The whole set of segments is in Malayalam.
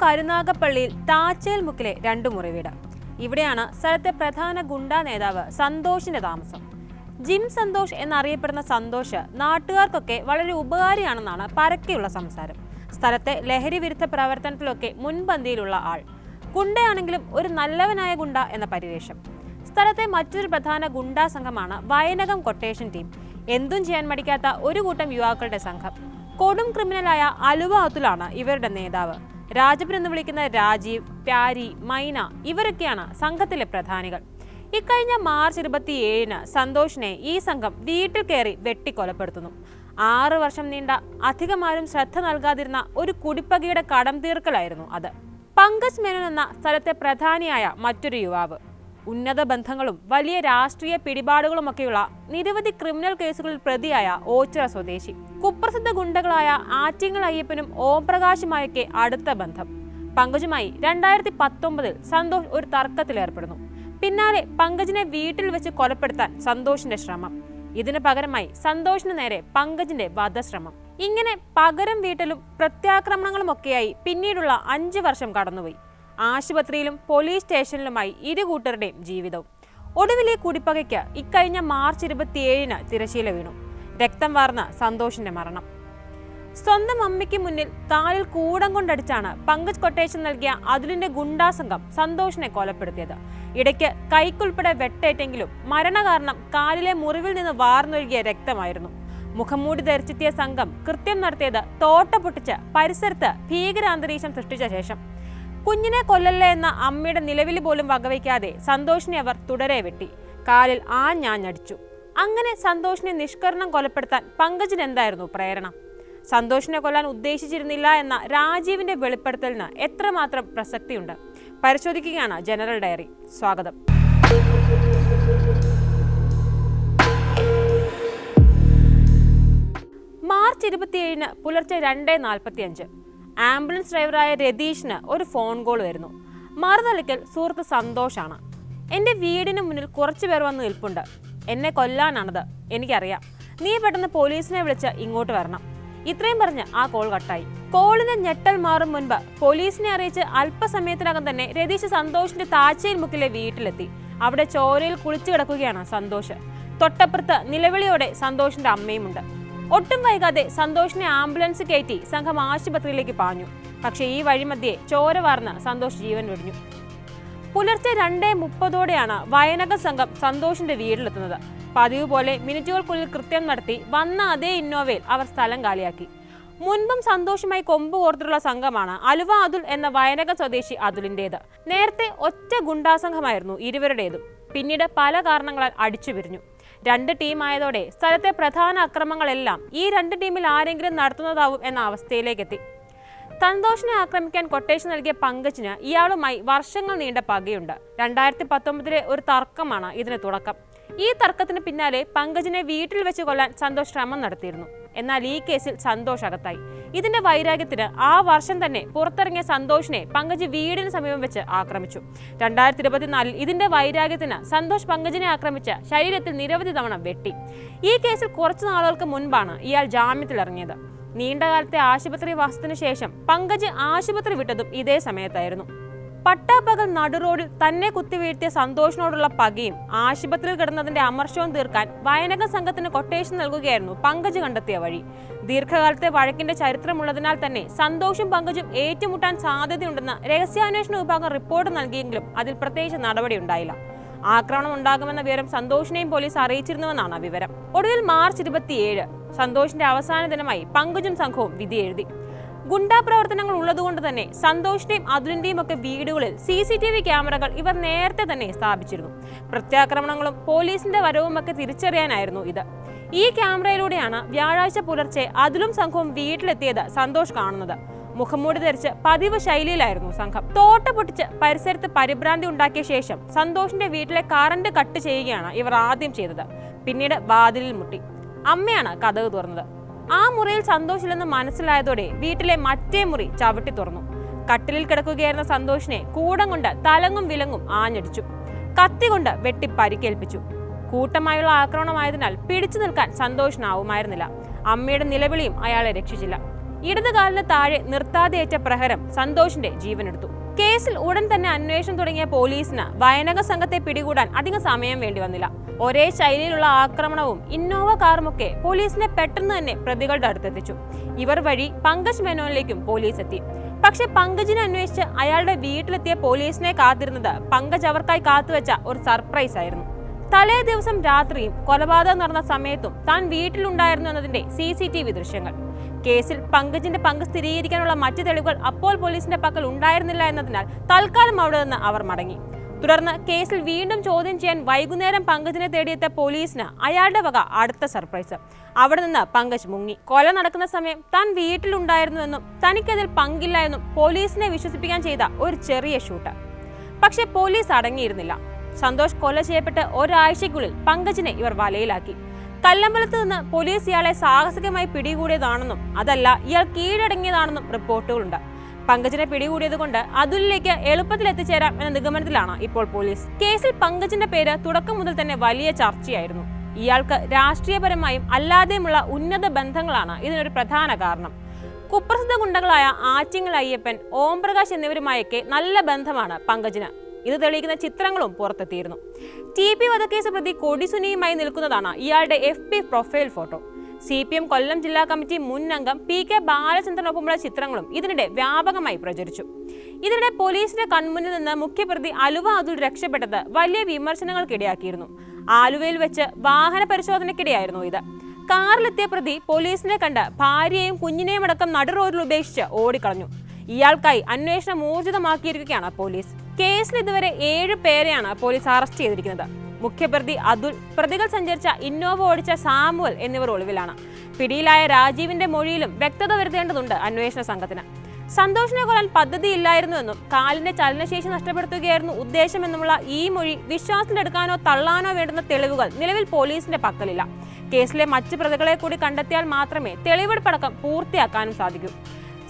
കരുനാഗപ്പള്ളിയിൽ താച്ചേൽ മുക്കിലെ രണ്ടു മുറിവീട് ഇവിടെയാണ് സ്ഥലത്തെ പ്രധാന ഗുണ്ടാ നേതാവ് സന്തോഷിന്റെ താമസം. ജിം സന്തോഷ് എന്നറിയപ്പെടുന്ന സന്തോഷ് നാട്ടുകാർക്കൊക്കെ വളരെ ഉപകാരിയാണെന്നാണ് പരക്കെയുള്ള സംസാരം. സ്ഥലത്തെ ലഹരി വിരുദ്ധ പ്രവർത്തനത്തിലൊക്കെ മുൻപന്തിയിലുള്ള ആൾ. ഗുണ്ടയാണെങ്കിലും ഒരു നല്ലവനായ ഗുണ്ട എന്ന പരിവേഷം. സ്ഥലത്തെ മറ്റൊരു പ്രധാന ഗുണ്ടാ സംഘമാണ് വയനകം കൊട്ടേഷൻ ടീം. എന്തും ചെയ്യാൻ മടിക്കാത്ത ഒരു കൂട്ടം യുവാക്കളുടെ സംഘം. കൊടും ക്രിമിനലായ അലുവ അതുലാണ് ഇവരുടെ നേതാവ്. രാജപ്പൻ എന്ന് വിളിക്കുന്ന രാജീവ് പ്യാരി മൈന ഇവരൊക്കെയാണ് സംഘത്തിലെ പ്രധാനികൾ. ഇക്കഴിഞ്ഞ മാർച്ച് ഇരുപത്തി ഏഴിന് സന്തോഷിനെ ഈ സംഘം വീട്ടിൽ കയറി വെട്ടിക്കൊലപ്പെടുത്തുന്നു. ആറ് വർഷം നീണ്ട അധികമാരും ശ്രദ്ധ നൽകാതിരുന്ന ഒരു കുടിപ്പകയുടെ കടം തീർക്കലായിരുന്നു അത്. പങ്കജ് മേനോൻ എന്ന സ്ഥലത്തെ പ്രധാനിയായ മറ്റൊരു യുവാവ്. ഉന്നത ബന്ധങ്ങളും വലിയ രാഷ്ട്രീയ പിടിപാടുകളുമൊക്കെയുള്ള നിരവധി ക്രിമിനൽ കേസുകളിൽ പ്രതിയായ ഓച്ചിറ സ്വദേശി. കുപ്രസിദ്ധ ഗുണ്ടകളായ ആറ്റിങ്ങൽ അയ്യപ്പനും ഓംപ്രകാശുമായൊക്കെ അടുത്ത ബന്ധം. പങ്കജുമായി രണ്ടായിരത്തി പത്തൊമ്പതിൽ സന്തോഷ് ഒരു തർക്കത്തിലേർപ്പെടുന്നു. പിന്നാലെ പങ്കജിനെ വീട്ടിൽ വെച്ച് കൊലപ്പെടുത്താൻ സന്തോഷിന്റെ ശ്രമം. ഇതിന് പകരമായി സന്തോഷിന് നേരെ പങ്കജിന്റെ വധശ്രമം. ഇങ്ങനെ പകരം വീട്ടലും പ്രത്യാക്രമണങ്ങളുമൊക്കെയായി പിന്നീടുള്ള അഞ്ചു വർഷം കടന്നുപോയി. ആശുപത്രിയിലും പോലീസ് സ്റ്റേഷനിലുമായി ഇരു കൂട്ടരുടെയും ജീവിതവും. ഒടുവിലെ കുടിപ്പകയ്ക്ക് ഇക്കഴിഞ്ഞ മാർച്ച് ഇരുപത്തിയേഴിന് തിരശീല വീണു. രക്തം വാർന്ന സന്തോഷിന്റെ മരണം. സ്വന്തം അമ്മയ്ക്ക് മുന്നിൽ കാലിൽ കൂടം കൊണ്ടടിച്ചാണ് പങ്കജ് കൊട്ടേഷൻ നൽകിയ അതുലിന്റെ ഗുണ്ടാസംഘം സന്തോഷിനെ കൊലപ്പെടുത്തിയത്. ഇടയ്ക്ക് കൈക്കുൾപ്പെടെ വെട്ടേറ്റെങ്കിലും മരണകാരണം കാലിലെ മുറിവിൽ നിന്ന് വാർന്നൊഴുകിയ രക്തമായിരുന്നു. മുഖംമൂടി ധരിച്ചെത്തിയ സംഘം കൃത്യം നടത്തിയത് തോട്ട പൊട്ടിച്ച് പരിസരത്ത് ഭീകരാന്തരീക്ഷം സൃഷ്ടിച്ച ശേഷം. കുഞ്ഞിനെ കൊല്ലല്ലേ എന്ന അമ്മയുടെ നിലവിൽ പോലും വകവയ്ക്കാതെ സന്തോഷിനെ അവർ തുടരെ വെട്ടി. കാലിൽ ആ ഞാഞ്ഞടിച്ചു അങ്ങനെ സന്തോഷിനെ നിഷ്കരണം കൊലപ്പെടുത്താൻ പങ്കജിന് എന്തായിരുന്നു പ്രേരണ? സന്തോഷിനെ കൊല്ലാൻ ഉദ്ദേശിച്ചിരുന്നില്ല എന്ന രാജീവിന്റെ വെളിപ്പെടുത്തലിന് എത്രമാത്രം പ്രസക്തിയുണ്ട്? പരിശോധിക്കുകയാണ് ജനറൽ ഡയറി. സ്വാഗതം. മാർച്ച് ഇരുപത്തിയേഴിന് പുലർച്ചെ രണ്ട് നാൽപ്പത്തിയഞ്ച്. ആംബുലൻസ് ഡ്രൈവറായ രതീഷിന് ഒരു ഫോൺ കോൾ വരുന്നു. മറുതലയ്ക്കൽ സുഹൃത്ത് സന്തോഷാണ്. എന്റെ വീടിന് മുന്നിൽ കുറച്ച് പേർ വന്ന് നിൽപ്പുണ്ട്. എന്നെ കൊല്ലാനാണത്. എനിക്കറിയാം. നീ പെട്ടെന്ന് പോലീസിനെ വിളിച്ച് ഇങ്ങോട്ട് വരണം. ഇത്രയും പറഞ്ഞ് ആ കോൾ കട്ടായി. കോളിന് ഞെട്ടൽ മാറും മുൻപ് പോലീസിനെ അറിയിച്ച് അല്പസമയത്തിനകം തന്നെ രതീഷ് സന്തോഷിന്റെ താച്ചയിൽ മുക്കിലെ വീട്ടിലെത്തി. അവിടെ ചോരയിൽ കുളിച്ചു കിടക്കുകയാണ് സന്തോഷ്. തൊട്ടപ്പുറത്ത് നിലവിളിയോടെ സന്തോഷിന്റെ അമ്മയുമുണ്ട്. ഒട്ടും വൈകാതെ സന്തോഷിനെ ആംബുലൻസ് കയറ്റി സംഘം ആശുപത്രിയിലേക്ക് പാഞ്ഞു. പക്ഷേ ഈ വഴിമധ്യേ ചോര വാർന്ന് സന്തോഷ് ജീവൻ വെടിഞ്ഞു. പുലർച്ചെ രണ്ടേ മുപ്പതോടെയാണ് വയനക സംഘം സന്തോഷിന്റെ വീട്ടിലെത്തുന്നത്. പതിവ് പോലെ മിനിറ്റുകൾക്കുള്ളിൽ കൃത്യം നടത്തി വന്ന അതേ ഇന്നോവയിൽ അവർ സ്ഥലം കാലിയാക്കി. മുൻപും സന്തോഷമായി കൊമ്പ് കോർത്തിട്ടുള്ള സംഘമാണ് അലുവ അതുൽ എന്ന വയനക സ്വദേശി അതുലിന്റേത്. നേരത്തെ ഒറ്റ ഗുണ്ടാസംഘമായിരുന്നു ഇരുവരുടേതും. പിന്നീട് പല കാരണങ്ങളാൽ അടിച്ചു പിരിഞ്ഞു രണ്ട് ടീമായതോടെ സ്ഥലത്തെ പ്രധാന അക്രമങ്ങളെല്ലാം ഈ രണ്ട് ടീമിൽ ആരെങ്കിലും നടത്തുന്നതാവും എന്ന അവസ്ഥയിലേക്കെത്തി. സന്തോഷിനെ ആക്രമിക്കാൻ കൊട്ടേഷൻ നൽകിയ പങ്കജിന് ഇയാളുമായി വർഷങ്ങൾ നീണ്ട പകയുണ്ട്. രണ്ടായിരത്തി പത്തൊമ്പതിലെ ഒരു തർക്കമാണ് ഇതിന് തുടക്കം. ഈ തർക്കത്തിന് പിന്നാലെ പങ്കജിനെ വീട്ടിൽ വെച്ച് കൊല്ലാൻ സന്തോഷ് ശ്രമം നടത്തിയിരുന്നു. എന്നാൽ ഈ കേസിൽ സന്തോഷ് അകത്തായി. ഇതിന്റെ വൈരാഗ്യത്തിന് ആ വർഷം തന്നെ പുറത്തിറങ്ങിയ സന്തോഷിനെ പങ്കജ് വീടിന് സമീപം വെച്ച് ആക്രമിച്ചു. രണ്ടായിരത്തി ഇരുപത്തിനാലിൽ ഇതിന്റെ വൈരാഗ്യത്തിന് സന്തോഷ് പങ്കജിനെ ആക്രമിച്ച ശരീരത്തിൽ നിരവധി തവണ വെട്ടി. ഈ കേസിൽ കുറച്ചു നാളുകൾക്ക് മുൻപാണ് ഇയാൾ ജാമ്യത്തിലിറങ്ങിയത്. നീണ്ടകാലത്തെ ആശുപത്രി വാസത്തിനു ശേഷം പങ്കജ് ആശുപത്രി വിട്ടതും ഇതേ സമയത്തായിരുന്നു. പട്ടാപ്പകൽ നടുറോഡിൽ തന്നെ കുത്തിവീഴ്ത്തിയ സന്തോഷിനോടുള്ള പകയും ആശുപത്രിയിൽ കിടന്നതിന്റെ അമർഷവും തീർക്കാൻ വയനക സംഘത്തിന് കൊട്ടേഷൻ നൽകുകയായിരുന്നു പങ്കജ് കണ്ടെത്തിയ വഴി. ദീർഘകാലത്തെ വഴക്കിന്റെ ചരിത്രമുള്ളതിനാൽ തന്നെ സന്തോഷും പങ്കജും ഏറ്റുമുട്ടാൻ സാധ്യതയുണ്ടെന്ന് രഹസ്യാന്വേഷണ വിഭാഗം റിപ്പോർട്ട് നൽകിയെങ്കിലും അതിൽ പ്രത്യേകിച്ച് നടപടിയുണ്ടായില്ല. ആക്രമണം ഉണ്ടാകുമെന്ന വിവരം സന്തോഷിനെയും പോലീസ് അറിയിച്ചിരുന്നുവെന്നാണ് വിവരം. ഒടുവിൽ മാർച്ച് ഇരുപത്തിയേഴ് സന്തോഷിന്റെ അവസാന ദിനമായി പങ്കജും സംഘവും വിധി എഴുതി ഗുണ്ടാ പ്രവർത്തനങ്ങൾ ഉള്ളതുകൊണ്ട് തന്നെ സന്തോഷിന്റെയും അതുലിന്റെയും ഒക്കെ വീടുകളിൽ സി സി ടി വി ക്യാമറകൾ ഇവർ നേരത്തെ തന്നെ സ്ഥാപിച്ചിരുന്നു. പ്രത്യാക്രമണങ്ങളും പോലീസിന്റെ വരവും ഒക്കെ തിരിച്ചറിയാനായിരുന്നു ഇത്. ഈ ക്യാമറയിലൂടെയാണ് വ്യാഴാഴ്ച പുലർച്ചെ അതിലും സംഘവും വീട്ടിലെത്തിയത് സന്തോഷ് കാണുന്നത്. മുഖംമൂടി ധരിച്ച് പതിവ് ശൈലിയിലായിരുന്നു സംഘം. തോട്ട പൊട്ടിച്ച് പരിസരത്ത് പരിഭ്രാന്തി ഉണ്ടാക്കിയ ശേഷം സന്തോഷിന്റെ വീട്ടിലെ കറണ്ട് കട്ട് ചെയ്യുകയാണ് ഇവർ ആദ്യം ചെയ്തത്. പിന്നീട് വാതിലിൽ മുട്ടി. അമ്മയാണ് കഥക് തുറന്നത്. ആ മുറിയിൽ സന്തോഷില്ലെന്ന് മനസ്സിലായതോടെ വീട്ടിലെ മറ്റേ മുറി ചവിട്ടി തുറന്നു. കട്ടിലിൽ കിടക്കുകയായിരുന്ന സന്തോഷിനെ കൂടം കൊണ്ട് തലങ്ങും വിലങ്ങും ആഞ്ഞടിച്ചു. കത്തി കൊണ്ട് വെട്ടി പരിക്കേൽപ്പിച്ചു. കൂട്ടമായുള്ള ആക്രമണമായതിനാൽ പിടിച്ചു നിൽക്കാൻ സന്തോഷിനാവുമായിരുന്നില്ല. അമ്മയുടെ നിലവിളിയും അയാളെ രക്ഷിച്ചില്ല. ഇടതുകാലിന് താഴെ നിർത്താതെയേറ്റ പ്രഹരം സന്തോഷിന്റെ ജീവനെടുത്തു. കേസിൽ ഉടൻ തന്നെ അന്വേഷണം തുടങ്ങിയ പോലീസിന് വയനക സംഘത്തെ പിടികൂടാൻ അധികം സമയം വേണ്ടി വന്നില്ല. ഒരേ ശൈലിയിലുള്ള ആക്രമണവും ഇന്നോവ കാറുമൊക്കെ പോലീസിനെ പെട്ടെന്ന് തന്നെ പ്രതികളുടെ അടുത്തെത്തിച്ചു. ഇവർ വഴി പങ്കജ് മേനോനിലേക്കും പോലീസ് എത്തി. പക്ഷെ പങ്കജിനെ അന്വേഷിച്ച് അയാളുടെ വീട്ടിലെത്തിയ പോലീസിനെ കാത്തിരുന്നത് പങ്കജ് അവർക്കായി കാത്തുവെച്ച ഒരു സർപ്രൈസ് ആയിരുന്നു. തലേ ദിവസം രാത്രിയും കൊലപാതകം നടന്ന സമയത്തും താൻ വീട്ടിലുണ്ടായിരുന്നു എന്നതിന്റെ സി ദൃശ്യങ്ങൾ. കേസിൽ പങ്കജിന്റെ പങ്ക് സ്ഥിരീകരിക്കാനുള്ള മറ്റു തെളിവുകൾ അപ്പോൾ പോലീസിന്റെ പക്കൽ ഉണ്ടായിരുന്നില്ല എന്നതിനാൽ തൽക്കാലം അവിടെ നിന്ന് അവർ മടങ്ങി. തുടർന്ന് കേസിൽ വീണ്ടും ചോദ്യം ചെയ്യാൻ വൈകുന്നേരം പങ്കജിനെ തേടിയെത്തിയ പോലീസിന് അയാളുടെ വക അടുത്ത സർപ്രൈസ്. അവിടെ നിന്ന് പങ്കജ് മുങ്ങി. കൊല നടക്കുന്ന സമയം താൻ വീട്ടിലുണ്ടായിരുന്നുവെന്നും തനിക്കതിൽ പങ്കില്ല എന്നും പോലീസിനെ വിശ്വസിപ്പിക്കാൻ ചെയ്ത ഒരു ചെറിയ ഷൂട്ട്. പക്ഷേ പോലീസ് അടങ്ങിയിരുന്നില്ല. സന്തോഷ് കൊല ചെയ്യപ്പെട്ട് ഒരാഴ്ചയ്ക്കുള്ളിൽ പങ്കജിനെ ഇവർ വലയിലാക്കി. കല്ലമ്പലത്ത് നിന്ന് പോലീസ് ഇയാളെ സാഹസികമായി പിടികൂടിയതാണെന്നും അതല്ല ഇയാൾ കീഴടങ്ങിയതാണെന്നും റിപ്പോർട്ടുകളുണ്ട്. പങ്കജിനെ പിടികൂടിയത് കൊണ്ട് അതുലിലേക്ക് എളുപ്പത്തിൽ എത്തിച്ചേരാം എന്ന നിഗമനത്തിലാണ് ഇപ്പോൾ പോലീസ്. കേസിൽ പങ്കജിന്റെ പേര് തുടക്കം മുതൽ തന്നെ വലിയ ചർച്ചയായിരുന്നു. ഇയാൾക്ക് രാഷ്ട്രീയപരമായും അല്ലാതെയുമുള്ള ഉന്നത ബന്ധങ്ങളാണ് ഇതിനൊരു പ്രധാന കാരണം. കുപ്രസിദ്ധ ഗുണ്ടകളായ ആറ്റിങ്ങൽ അയ്യപ്പൻ ഓംപ്രകാശ് എന്നിവരുമായൊക്കെ നല്ല ബന്ധമാണ് പങ്കജിന്. ഇത് തെളിയിക്കുന്ന ചിത്രങ്ങളും പുറത്തെത്തിയിരുന്നു. ടി പി വധക്കേസ് പ്രതി കൊടിസുനിയുമായി നിൽക്കുന്നതാണ് ഇയാളുടെ F B profile photo C P M Kollam ജില്ലാ കമ്മിറ്റി മുൻ അംഗം പി കെ ബാലചന്ദ്രനൊപ്പമുള്ള ചിത്രങ്ങളും ഇതിനിടെ വ്യാപകമായി പ്രചരിച്ചു. ഇതിനിടെ പോലീസിന്റെ കൺമുന്നിൽ നിന്ന് മുഖ്യപ്രതി അലുവ അതുൽ രക്ഷപ്പെട്ടത് വലിയ വിമർശനങ്ങൾക്കിടയാക്കിയിരുന്നു. ആലുവയിൽ വെച്ച് വാഹന പരിശോധനയ്ക്കിടെയായിരുന്നു ഇത്. കാറിലെത്തിയ പ്രതി പോലീസിനെ കണ്ട് ഭാര്യയെയും കുഞ്ഞിനെയും അടക്കം നടുറോഡിൽ ഉപേക്ഷിച്ച് ഓടിക്കളഞ്ഞു. ഇയാൾക്കായി അന്വേഷണം ഊർജിതമാക്കിയിരിക്കുകയാണ് പോലീസ്. കേസിൽ ഇതുവരെ ഏഴ് പേരെയാണ് പോലീസ് അറസ്റ്റ് ചെയ്തിരിക്കുന്നത്. മുഖ്യപ്രതി അതുൽ പ്രതികൾ സഞ്ചരിച്ച ഇന്നോവ ഓടിച്ച സാമുവൽ എന്നിവർ ഒളിവിലാണ്. പിടിയിലായ രാജീവിന്റെ മൊഴിയിലും വ്യക്തത വരുത്തേണ്ടതുണ്ട് അന്വേഷണ സംഘത്തിന്. സന്തോഷിനെ കൊല്ലാൻ പദ്ധതി ഇല്ലായിരുന്നുവെന്നും കാലിന്റെ ചലനശേഷി നഷ്ടപ്പെടുത്തുകയായിരുന്നു ഉദ്ദേശമെന്നുമുള്ള ഈ മൊഴി വിശ്വാസത്തിലെടുക്കാനോ തള്ളാനോ വേണ്ടുന്ന തെളിവുകൾ നിലവിൽ പോലീസിന്റെ പക്കലില്ല. കേസിലെ മറ്റ് പ്രതികളെ കൂടി കണ്ടെത്തിയാൽ മാത്രമേ തെളിവെടുപ്പടക്കം പൂർത്തിയാക്കാനും സാധിക്കൂ.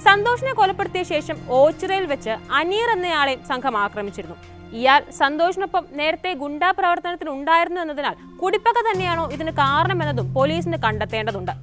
സന്തോഷിനെ കൊലപ്പെടുത്തിയ ശേഷം ഓച്ചിറയിൽ വെച്ച് അനീർ എന്നയാളെ സംഘം ആക്രമിച്ചിരുന്നു. ഇയാൾ സന്തോഷിനൊപ്പം നേരത്തെ ഗുണ്ടാ പ്രവർത്തനത്തിൽ ഉണ്ടായിരുന്നു എന്നതിനാൽ കുടിപ്പക തന്നെയാണോ ഇതിന് കാരണമെന്നതും പോലീസിന് കണ്ടെത്തേണ്ടതുണ്ട്.